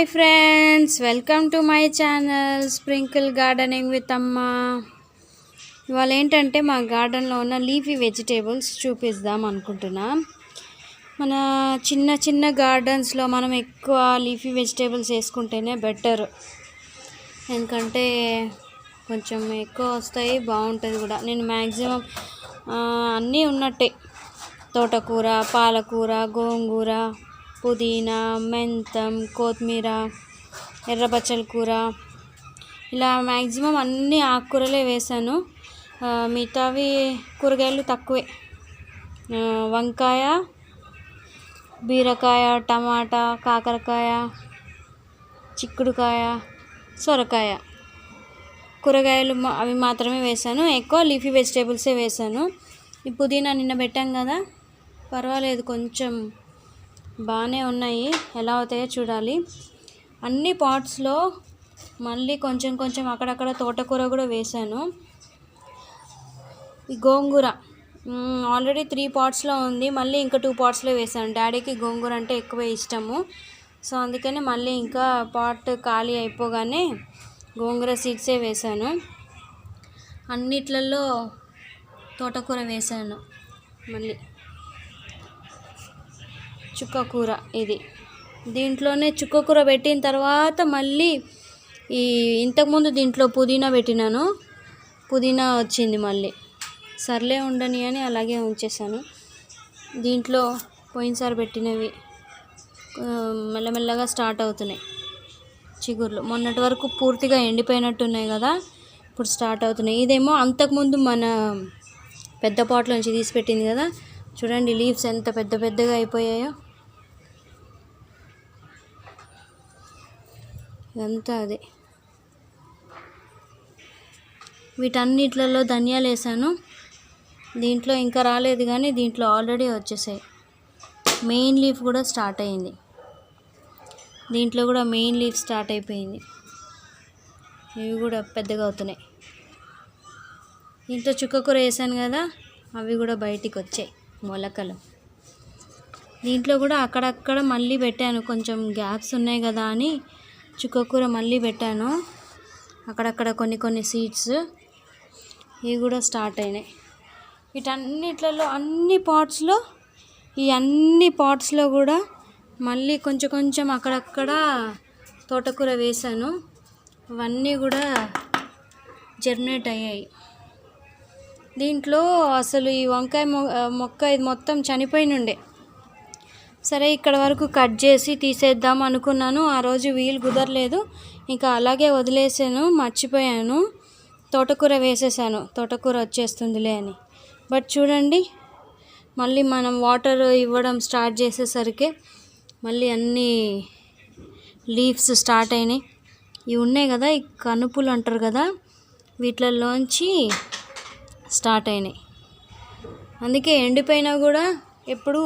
Hi friends welcome to my channel sprinkle gardening with అమ్మ. ఇవాళ ఏంటంటే మా గార్డెన్లో ఉన్న లీఫీ వెజిటేబుల్స్ చూపిద్దాం అనుకుంటున్నా. మన చిన్న చిన్న గార్డెన్స్లో మనం ఎక్కువ లీఫీ వెజిటేబుల్స్ వేసుకుంటేనే బెటర్. ఎందుకంటే కొంచెం ఎక్కువ వస్తాయి బాగుంటుంది కూడా. నేను మ్యాక్సిమం అన్నీ ఉన్నట్టే. తోటకూర పాలకూర గోంగూర పుదీనా మెంతం కొత్తిమీర ఎర్రపచ్చల కూర. ఇలా మ్యాక్సిమం అన్ని ఆకుకూరలే వేసాను. మిగతావి కూరగాయలు తక్కువే. వంకాయ బీరకాయ టమాటా కాకరకాయ చిక్కుడుకాయ సొరకాయ. కూరగాయలు మా- అవి మాత్రమే వేసాను. ఎక్కువ లీఫీ వెజిటేబుల్సే వేసాను. ఈ పుదీనా నిన్న పెట్టాం కదా. పర్వాలేదు కొంచెం బాగానే ఉన్నాయి. ఎలా అవుతాయో చూడాలి. అన్ని పాట్స్లో మళ్ళీ కొంచెం కొంచెం అక్కడక్కడ తోటకూర కూడా వేసాను. గోంగూర. ఆల్రెడీ త్రీ పాట్స్లో ఉంది. మళ్ళీ ఇంకా టూ పాట్స్లో వేసాను. డాడీకి గోంగూర అంటే ఎక్కువ ఇష్టము. సో అందుకని మళ్ళీ ఇంకా పాట్ ఖాళీ అయిపోగానే గోంగూర సీడ్సే వేసాను. అన్నిట్లలో తోటకూర వేసాను. మళ్ళీ. చుక్క కూర ఇది. దీంట్లోనే చుక్క కూర పెట్టిన తర్వాత మళ్ళీ ఈ ఇంతకుముందు దీంట్లో పుదీనా పెట్టినాను. పుదీనా వచ్చింది మళ్ళీ. సర్లే ఉండని అని అలాగే ఉంచేసాను దీంట్లో పోయినసారి పెట్టినవి మెల్లమెల్లగా స్టార్ట్ అవుతున్నాయి. చిగుర్లు. మొన్నటి వరకు పూర్తిగా ఎండిపోయినట్టు ఉన్నాయి కదా ఇప్పుడు స్టార్ట్ అవుతున్నాయి. ఇదేమో అంతకుముందు మన పెద్ద పాట్లో నుంచి తీసి పెట్టింది కదా చూడండి లీవ్స్ ఎంత పెద్ద పెద్దగా అయిపోయాయో. ఇదంతా అదే. వీటన్నిట్లలో ధనియాలు వేసాను. దీంట్లో ఇంకా రాలేదు కానీ దీంట్లో ఆల్రెడీ వచ్చేసాయి. మెయిన్ లీఫ్ కూడా స్టార్ట్ అయింది. దీంట్లో కూడా మెయిన్ లీఫ్ స్టార్ట్ అయిపోయింది. ఇవి కూడా పెద్దగా అవుతున్నాయి. దీంట్లో చుక్కకూర వేసాను కదా అవి కూడా బయటికి వచ్చాయి మొలకలు. దీంట్లో కూడా అక్కడక్కడ మళ్ళీ పెట్టాను. కొంచెం గ్యాప్స్ ఉన్నాయి కదా అని చుక్కకూర మళ్ళీ పెట్టాను. అక్కడక్కడ కొన్ని కొన్ని సీడ్స్ ఇవి కూడా స్టార్ట్ అయినాయి. వీటన్నిట్లలో అన్ని పాట్స్లో ఈ అన్ని పాట్స్లో కూడా మళ్ళీ కొంచెం కొంచెం అక్కడక్కడ తోటకూర వేశాను అవన్నీ కూడా జర్మినేట్ అయ్యాయి. దీంట్లో అసలు ఈ వంకాయ మొ మొక్క ఇది మొత్తం చనిపోయినుండే. సరే ఇక్కడ వరకు కట్ చేసి తీసేద్దాం అనుకున్నాను. ఆ రోజు వీలు కుదరలేదు. ఇంకా అలాగే వదిలేసాను మర్చిపోయాను. తోటకూర వేసేసాను. తోటకూర వచ్చేస్తుందిలే అని. బట్ చూడండి మళ్ళీ మనం వాటర్ ఇవ్వడం స్టార్ట్ చేసేసరికి మళ్ళీ అన్నీ లీవ్స్ స్టార్ట్ అయినాయి. ఇవి ఉన్నాయి కదా ఈ కనుపులు అంటారు కదా వీటిలలోంచి స్టార్ట్ అయినాయి. అందుకే ఎండిపోయినా కూడా ఎప్పుడూ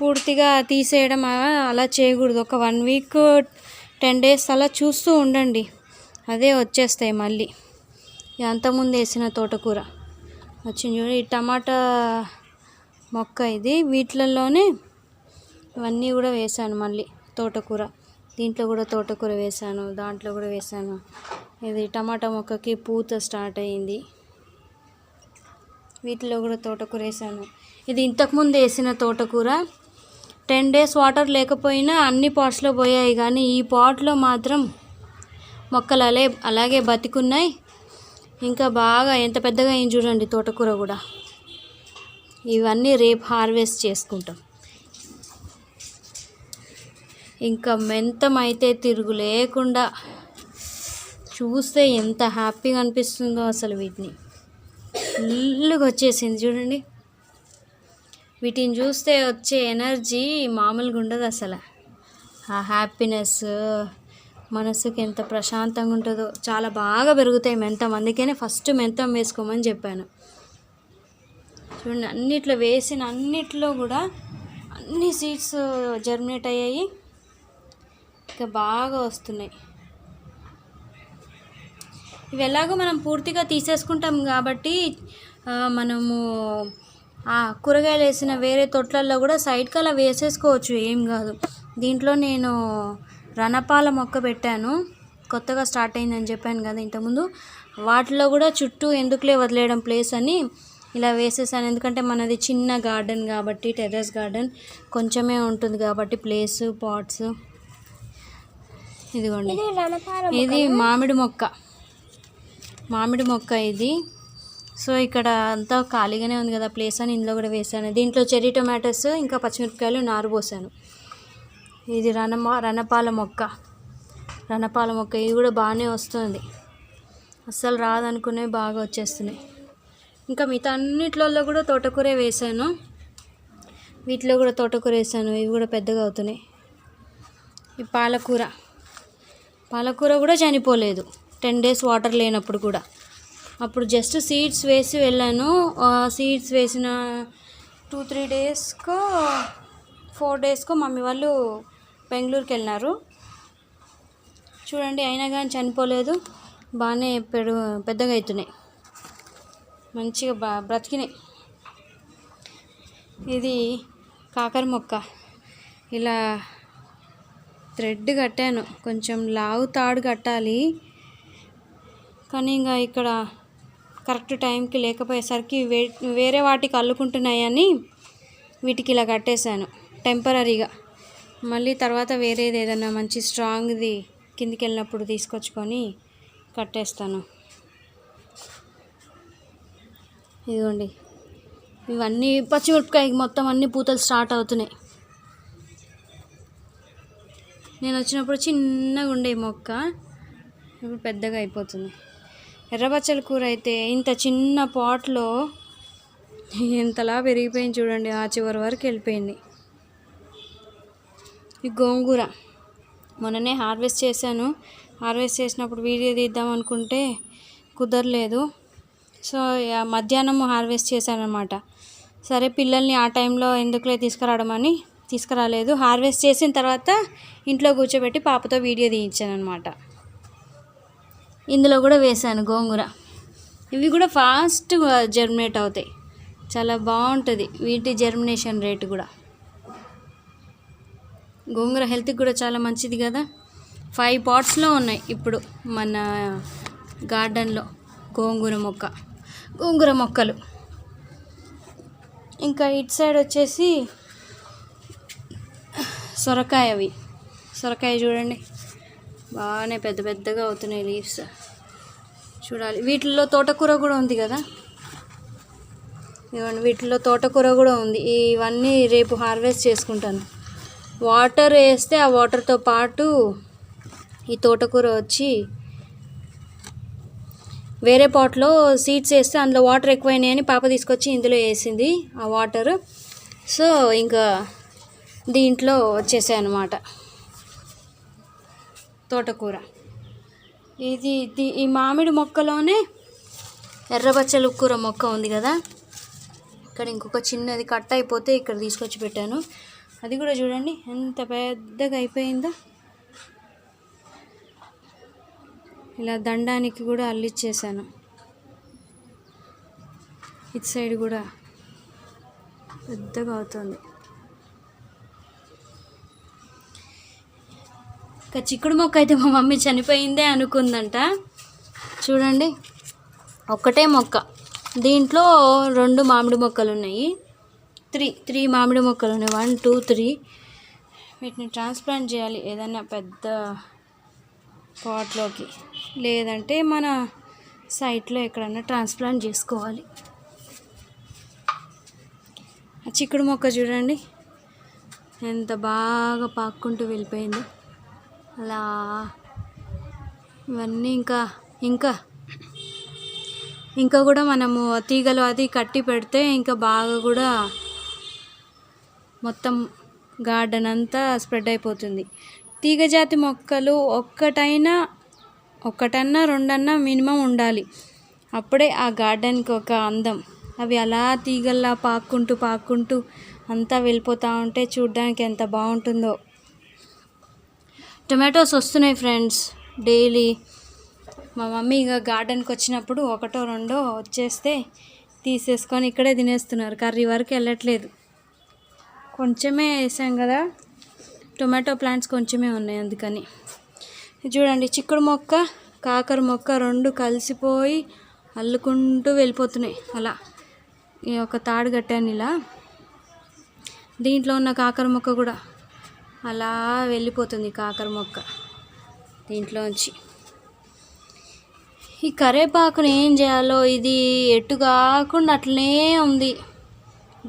పూర్తిగా తీసేయడం అలా- అలా చేయకూడదు. ఒక వన్ వీక్ టెన్ డేస్ అలా చూస్తూ ఉండండి. అదే వచ్చేస్తాయి మళ్ళీ. అంతకుముందు వేసిన తోటకూర వచ్చింది చూడు. ఈ టమాటా మొక్క ఇది. వీటిలలోనే ఇవన్నీ కూడా వేసాను మళ్ళీ తోటకూర. దీంట్లో కూడా తోటకూర వేసాను దాంట్లో కూడా వేసాను. ఇది టమాటా మొక్కకి పూత స్టార్ట్ అయింది. వీటిలో కూడా తోటకూర వేసాను. ఇది ఇంతకుముందు వేసిన తోటకూర. టెన్ డేస్ వాటర్ లేకపోయినా అన్ని పాట్స్లో పోయాయి కానీ ఈ పాట్లో మాత్రం మొక్కలు అలే అలాగే బతికున్నాయి. ఇంకా బాగా ఎంత పెద్దగా అయింది చూడండి తోటకూర కూడా. ఇవన్నీ రేపు హార్వెస్ట్ చేసుకుంటాం. ఇంకా మెంతమైతే తిరుగు లేకుండా చూస్తే ఎంత హ్యాపీగా అనిపిస్తుందో అసలు వీటిని. ఫుల్గా వచ్చేసింది చూడండి. వీటిని చూస్తే వచ్చే ఎనర్జీ మామూలుగా ఉండదు అసలు. ఆ హ్యాపీనెస్ మనసుకి ఎంత ప్రశాంతంగా ఉంటుందో. చాలా బాగా పెరుగుతాయి మెంతం. అందుకనే ఫస్ట్ మెంతం వేసుకోమని చెప్పాను. చూడండి అన్నిట్లో వేసిన అన్నిట్లో కూడా అన్ని సీడ్స్ జర్మినేట్ అయ్యాయి. ఇంకా బాగా వస్తున్నాయి. ఇవి ఎలాగో మనం పూర్తిగా తీసేసుకుంటాం కాబట్టి మనము కూరగాయలు వేసిన వేరే తొట్లల్లో కూడా సైడ్కి అలా వేసేసుకోవచ్చు ఏం కాదు. దీంట్లో నేను రణపాల మొక్క పెట్టాను. కొత్తగా స్టార్ట్ అయిందని చెప్పాను కదా ఇంతకుముందు. వాటిలో కూడా చుట్టూ ఎందుకులే వదిలేయడం ప్లేస్ అని ఇలా వేసేసాను. ఎందుకంటే మనది చిన్న గార్డెన్ కాబట్టి టెర్రస్ గార్డెన్ కొంచెమే ఉంటుంది కాబట్టి ప్లేస్ పాట్స్ ఇదిగోండి. ఇది మామిడి మొక్క. మామిడి మొక్క ఇది. సో ఇక్కడ అంతా ఖాళీగానే ఉంది కదా ప్లేస్ అని ఇందులో కూడా వేసాను దీంట్లో చెర్రీ టొమాటోస్ ఇంకా పచ్చిమిరపకాయలు నారు పోసాను. ఇది రణమా రణపాల మొక్క. రణపాల మొక్క ఇది కూడా బాగానే వస్తుంది. అస్సలు రాదనుకునే బాగా వచ్చేస్తున్నాయి. ఇంకా మిగతా అన్నిట్లలో కూడా తోటకూరే వేసాను వీటిలో కూడా తోటకూర వేసాను ఇవి కూడా పెద్దగా అవుతున్నాయి. ఈ పాలకూర. పాలకూర కూడా చనిపోలేదు. టెన్ డేస్ వాటర్ లేనప్పుడు కూడా. అప్పుడు జస్ట్ సీడ్స్ వేసి వెళ్ళాను. సీడ్స్ వేసిన టూ త్రీ డేస్కో ఫోర్ డేస్కో మమ్మీ వాళ్ళు బెంగళూరుకి వెళ్ళినారు. చూడండి అయినా కానీ చనిపోలేదు. బాగానే పెడు పెద్దగా అవుతున్నాయి మంచిగా బా బ్రతికినాయి. ఇది కాకర మొక్క. ఇలా థ్రెడ్ కట్టాను. కొంచెం లావు తాడు కట్టాలి. కానీ ఇంకా ఇక్కడ కరెక్ట్ టైంకి లేకపోయేసరికి వే వేరే వాటికి అల్లుకుంటున్నాయని వీటికి ఇలా కట్టేశాను టెంపరీగా. మళ్ళీ తర్వాత వేరేది ఏదైనా మంచి స్ట్రాంగ్ది కిందికి వెళ్ళినప్పుడు తీసుకొచ్చుకొని కట్టేస్తాను. ఇదిగోండి ఇవన్నీ పచ్చిమిరపకాయకి మొత్తం అన్ని పూతలు స్టార్ట్ అవుతున్నాయి. నేను వచ్చినప్పుడు చిన్నగా ఉండే మొక్క ఇప్పుడు పెద్దగా అయిపోతుంది. ఎర్రబచ్చల కూర అయితే ఇంత చిన్న పాట్లో ఎంతలా పెరిగిపోయింది చూడండి ఆ చివరి వరకు వెళ్ళిపోయింది. ఈ గోంగూర మొన్ననే హార్వెస్ట్ చేశాను. హార్వెస్ట్ చేసినప్పుడు వీడియో తీద్దాం అనుకుంటే కుదరలేదు. సో మధ్యాహ్నం హార్వెస్ట్ చేశానమాట సరే పిల్లల్ని ఆ టైంలో ఎందుకులే తీసుకురావడం అని తీసుకురాలేదు. హార్వెస్ట్ చేసిన తర్వాత ఇంట్లో కూర్చోబెట్టి పాపతో వీడియో తీయించాను అనమాట ఇందులో కూడా వేశాను గోంగూర. ఇవి కూడా ఫాస్ట్ జర్మినేట్ అవుతాయి. చాలా బాగుంటుంది వీటి జర్మినేషన్ రేటు కూడా. గోంగూర హెల్త్కి కూడా చాలా మంచిది కదా. ఫైవ్ పాట్స్లో ఉన్నాయి ఇప్పుడు మన గార్డెన్లో గోంగూర మొక్క గోంగూర మొక్కలు. ఇంకా ఇటు సైడ్ వచ్చేసి సొరకాయ అవి సొరకాయ చూడండి. బాగానే పెద్ద పెద్దగా అవుతున్నాయి లీవ్స్. చూడాలి. వీటిల్లో తోటకూర కూడా ఉంది కదా? ఇవన్నీ వీటిలో తోటకూర కూడా ఉంది. ఇవన్నీ రేపు హార్వెస్ట్ చేసుకుంటాను. వాటర్ వేస్తే ఆ వాటర్తో పాటు ఈ తోటకూర వచ్చి వేరే పాట్లో సీడ్స్ వేస్తే అందులో వాటర్ ఎక్కువైనాయని పాప తీసుకొచ్చి ఇందులో వేసింది ఆ వాటర్. సో ఇంకా దీంట్లో వచ్చేసాయి అన్నమాట. తోటకూర. ఇది ఈ మామిడి మొక్కలోనే ఎర్రబచ్చల కూర మొక్క ఉంది కదా? ఇక్కడ ఇంకొక చిన్నది కట్ అయిపోతే ఇక్కడ తీసుకొచ్చి పెట్టాను. అది కూడా చూడండి ఎంత పెద్దగా అయిపోయిందో. ఇలా దండానికి కూడా అల్లిచ్చేసాను. ఇటు సైడ్ కూడా పెద్దగా అవుతుంది. ఇంకా చిక్కుడు మొక్క అయితే మా మమ్మీ చనిపోయిందే అనుకుందంట. చూడండి. ఒక్కటే మొక్క. దీంట్లో రెండు మామిడి మొక్కలు ఉన్నాయి. త్రీ త్రీ మామిడి మొక్కలు ఉన్నాయి. One two three. వీటిని ట్రాన్స్ప్లాంట్ చేయాలి ఏదైనా పెద్ద పాట్లోకి. లేదంటే మన సైట్లో ఎక్కడన్నా ట్రాన్స్ప్లాంట్ చేసుకోవాలి. ఆ చిక్కుడు మొక్క చూడండి. ఎంత బాగా పాక్కుంటూ వెళ్ళిపోయిందో. అలా. ఇవన్నీ ఇంకా ఇంకా. ఇంకా కూడా మనము తీగలు అది కట్టి పెడితే ఇంకా బాగా కూడా మొత్తం గార్డెన్ అంతా స్ప్రెడ్ అయిపోతుంది. తీగజాతి మొక్కలు ఒక్కటైనా ఒక్కటన్నా రెండన్నా మినిమం ఉండాలి. అప్పుడే ఆ గార్డెన్కి ఒక అందం. అవి అలా తీగల్లా పాక్కుంటూ పాక్కుంటూ అంతా వెళ్ళిపోతూ ఉంటే చూడడానికి ఎంత బాగుంటుందో. టొమాటోస్ వస్తున్నాయి ఫ్రెండ్స్ డైలీ. మా మమ్మీ ఇక గార్డెన్కి వచ్చినప్పుడు ఒకటో రెండో వచ్చేస్తే తీసేసుకొని ఇక్కడే తినేస్తున్నారు. కర్రీ వరకు వెళ్ళట్లేదు. కొంచెమే వేసాం కదా టొమాటో ప్లాంట్స్ కొంచెమే ఉన్నాయి అందుకని. చూడండి చిక్కుడు మొక్క కాకర మొక్క రెండు కలిసిపోయి అల్లుకుంటూ వెళ్ళిపోతున్నాయి. అలా. ఈ ఒక తాడు కట్టాను ఇలా. దీంట్లో ఉన్న కాకర మొక్క కూడా అలా వెళ్ళిపోతుంది కాకర మొక్క దీంట్లోంచి. ఈ కరేపాకుని ఏం చేయాలో ఇది ఎటు కాకుండా అట్లనే ఉంది.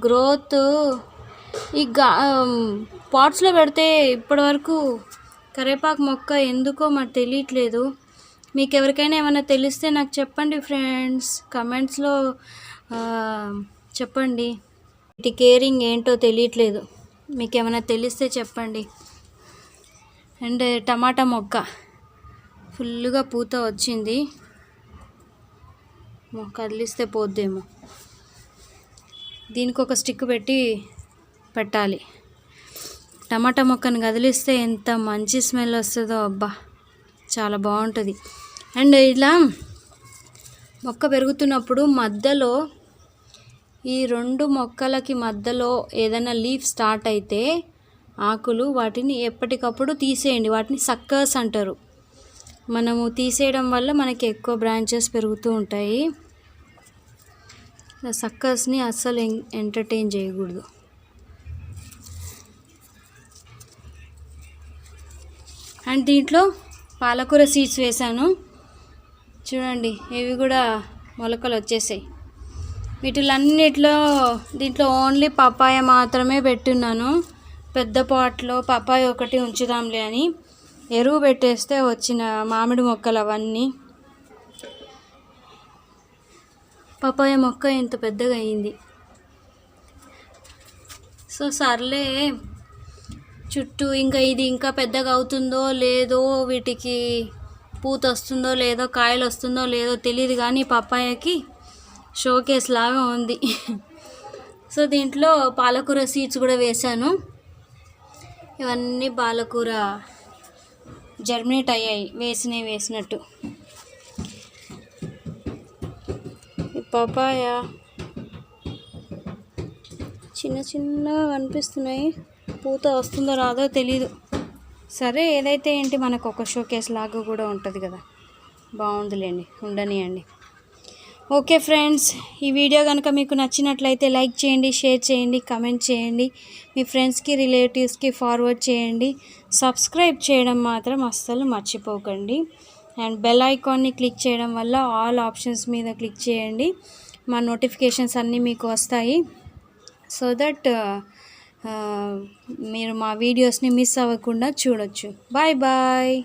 గ్రోత్ ఈ గా పాట్స్లో పెడితే ఇప్పటివరకు కరేపాకు మొక్క ఎందుకో మరి తెలియట్లేదు. మీకు ఎవరికైనా ఏమైనా తెలిస్తే నాకు చెప్పండి ఫ్రెండ్స్. కమెంట్స్లో చెప్పండి. ఇటు కేరింగ్ ఏంటో తెలియట్లేదు. మీకు ఏమైనా తెలిస్తే చెప్పండి. అండ్ టమాటా మొక్క. ఫుల్గా పూత వచ్చింది. కదిలిస్తే పోద్దేమో. దీనికి ఒక స్టిక్ పెట్టి పెట్టాలి. టమాటా మొక్కను కదిలిస్తే ఎంత మంచి స్మెల్ వస్తుందో అబ్బా! చాలా బాగుంటుంది. అండ్ ఇలా మొక్క పెరుగుతున్నప్పుడు మధ్యలో ఈ రెండు మొక్కలకి మధ్యలో ఏదైనా లీఫ్ స్టార్ట్ అయితే ఆకులు వాటిని ఎప్పటికప్పుడు తీసేయండి. వాటిని సక్కర్స్ అంటారు. మనము తీసేయడం వల్ల మనకి ఎక్కువ బ్రాంచెస్ పెరుగుతూ ఉంటాయి. సక్కర్స్ని అస్సలు ఎం- ఎంటర్టైన్ చేయకూడదు. అండ్ దీంట్లో పాలకూర సీడ్స్ వేసాను చూడండి ఇవి కూడా మొలకలు వచ్చేసాయి. వీటిలన్నిట్లో దీంట్లో ఓన్లీ పపాయ మాత్రమే పెట్టున్నాను. పెద్ద పాట్లో పపాయ ఒకటి ఉంచుదాంలే అని. ఎరువు పెట్టేస్తే వచ్చిన మామిడి మొక్కలు అవన్నీ. పపాయ మొక్క ఇంత పెద్దగా అయింది. సో సర్లే చుట్టూ ఇంకా ఇది ఇంకా పెద్దగా అవుతుందో లేదో వీటికి పూత వస్తుందో లేదో కాయలు వస్తుందో లేదో తెలియదు కానీ పప్పాయకి షోకేస్ లాగా ఉంది. సో దీంట్లో పాలకూర సీడ్స్ కూడా వేశాను. ఇవన్నీ పాలకూర జర్మినేట్ అయ్యాయి వేసినవి వేసినట్టు. ఈ పపాయ చిన్న చిన్నగా కనిపిస్తున్నాయి. పూత వస్తుందో రాదో తెలీదు. సరే ఏదైతే ఏంటి మనకు ఒక షోకేస్ లాగా కూడా ఉంటుంది కదా. బాగుందిలేండి ఉండనియండి. ఓకే ఫ్రెండ్స్ ఈ వీడియో కనుక మీకు నచ్చినట్లయితే లైక్ చేయండి షేర్ చేయండి కమెంట్ చేయండి మీ ఫ్రెండ్స్కి రిలేటివ్స్కి ఫార్వర్డ్ చేయండి. సబ్స్క్రైబ్ చేయడం మాత్రం అస్సలు మర్చిపోకండి. అండ్ బెల్ ఐకాన్ని క్లిక్ చేయడం వల్ల ఆల్ ఆప్షన్స్ మీద క్లిక్ చేయండి. మా నోటిఫికేషన్స్ అన్నీ మీకు వస్తాయి. సో దట్ మీరు మా వీడియోస్ని మిస్ అవ్వకుండా చూడొచ్చు. Bye bye.